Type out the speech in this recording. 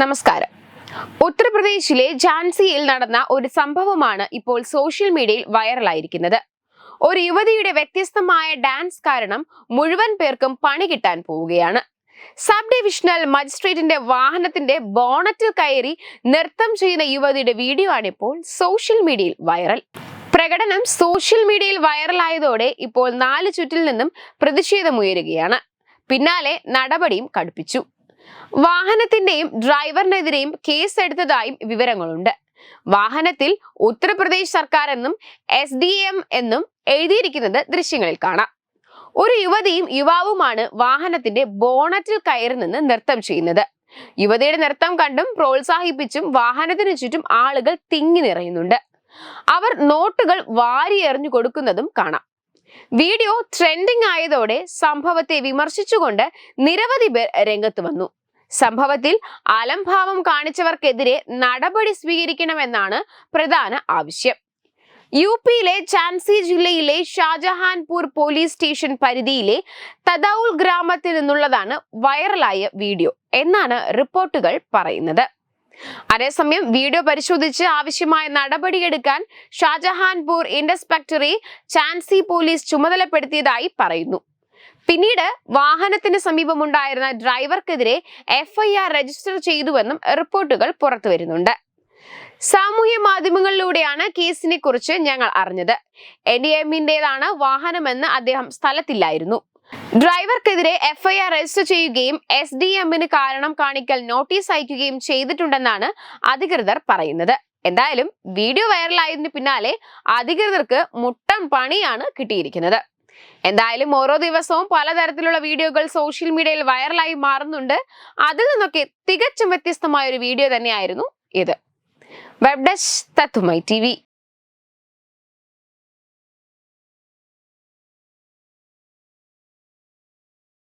നമസ്കാരം. ഉത്തർപ്രദേശിലെ ഝാൻസിയിൽ നടന്ന ഒരു സംഭവമാണ് ഇപ്പോൾ സോഷ്യൽ മീഡിയയിൽ വൈറലായിരിക്കുന്നത്. ഒരു യുവതിയുടെ വ്യത്യസ്തമായ ഡാൻസ് കാരണം മുഴുവൻ പേർക്കും പണി കിട്ടാൻ പോവുകയാണ്. സബ് ഡിവിഷണൽ മജിസ്ട്രേറ്റിന്റെ വാഹനത്തിന്റെ ബോണറ്റിൽ കയറി നൃത്തം ചെയ്യുന്ന യുവതിയുടെ വീഡിയോ ആണ് ഇപ്പോൾ സോഷ്യൽ മീഡിയയിൽ വൈറൽ. പ്രകടനം സോഷ്യൽ മീഡിയയിൽ വൈറലായതോടെ ഇപ്പോൾ നാല് ചുറ്റിൽ നിന്നും പ്രതിഷേധമുയരുകയാണ് പിന്നാലെ നടപടിയും കടുപ്പിച്ചു. വാഹനത്തിന്റെയും ഡ്രൈവറിനെതിരെയും കേസ് എടുത്തതായും വിവരങ്ങളുണ്ട്. വാഹനത്തിൽ ഉത്തർപ്രദേശ് സർക്കാർ എന്നും എസ് ഡി എം എന്നും എഴുതിയിരിക്കുന്നത് ദൃശ്യങ്ങളിൽ കാണാം. ഒരു യുവതിയും യുവാവുമാണ് വാഹനത്തിന്റെ ബോണറ്റിൽ കയറി നിന്ന് നൃത്തം ചെയ്യുന്നത്. യുവതിയുടെ നൃത്തം കണ്ടും പ്രോത്സാഹിപ്പിച്ചും വാഹനത്തിനു ചുറ്റും ആളുകൾ തിങ്ങി നിറയുന്നുണ്ട്. അവർ നോട്ടുകൾ വാരിയെറിഞ്ഞു കൊടുക്കുന്നതും കാണാം. വീഡിയോ ട്രെൻഡിംഗ് ആയതോടെ സംഭവത്തെ വിമർശിച്ചുകൊണ്ട് നിരവധി പേർ രംഗത്ത് വന്നു. സംഭവത്തിൽ അലംഭാവം കാണിച്ചവർക്കെതിരെ നടപടി സ്വീകരിക്കണമെന്നാണ് പ്രധാന ആവശ്യം. യു പിയിലെ ഝാൻസി ജില്ലയിലെ ഷാജഹാൻപൂർ പോലീസ് സ്റ്റേഷൻ പരിധിയിലെ തദൌൽ ഗ്രാമത്തിൽ നിന്നുള്ളതാണ് വൈറലായ വീഡിയോ എന്നാണ് റിപ്പോർട്ടുകൾ പറയുന്നത്. അതേസമയം വീഡിയോ പരിശോധിച്ച് ആവശ്യമായ നടപടിയെടുക്കാൻ ഷാജഹാൻപൂർ ഇൻഡസ്പെക്ടറെ ചാൻസി പോലീസ് ചുമതലപ്പെടുത്തിയതായി പറയുന്നു. പിന്നീട് വാഹനത്തിന് സമീപമുണ്ടായിരുന്ന ഡ്രൈവർക്കെതിരെ എഫ്ഐആർ രജിസ്റ്റർ ചെയ്തുവെന്നും റിപ്പോർട്ടുകൾ പുറത്തു വരുന്നുണ്ട്. സാമൂഹ്യ മാധ്യമങ്ങളിലൂടെയാണ് കേസിനെ കുറിച്ച് ഞങ്ങൾ അറിഞ്ഞത്. എൻ ഡി എമ്മിന്റേതാണ് വാഹനമെന്ന് അദ്ദേഹം സ്ഥലത്തില്ലായിരുന്നു. ഡ്രൈവർക്കെതിരെ എഫ്ഐആർ രജിസ്റ്റർ ചെയ്യുകയും എസ് ഡി എമ്മിന് കാരണം കാണിക്കൽ നോട്ടീസ് അയക്കുകയും ചെയ്തിട്ടുണ്ടെന്നാണ് അധികൃതർ പറയുന്നത്. എന്തായാലും വീഡിയോ വൈറലായതിനു പിന്നാലെ അധികൃതർക്ക് മുട്ടം പണിയാണ് കിട്ടിയിരിക്കുന്നത്. എന്തായാലും ഓരോ ദിവസവും പലതരത്തിലുള്ള വീഡിയോകൾ സോഷ്യൽ മീഡിയയിൽ വൈറലായി മാറുന്നുണ്ട്. അതിൽ നിന്നൊക്കെ തികച്ചും വ്യത്യസ്തമായ ഒരു വീഡിയോ തന്നെയായിരുന്നു ഇത്. വെബ് ഡെസ്ക് തത്തുമൈ ടി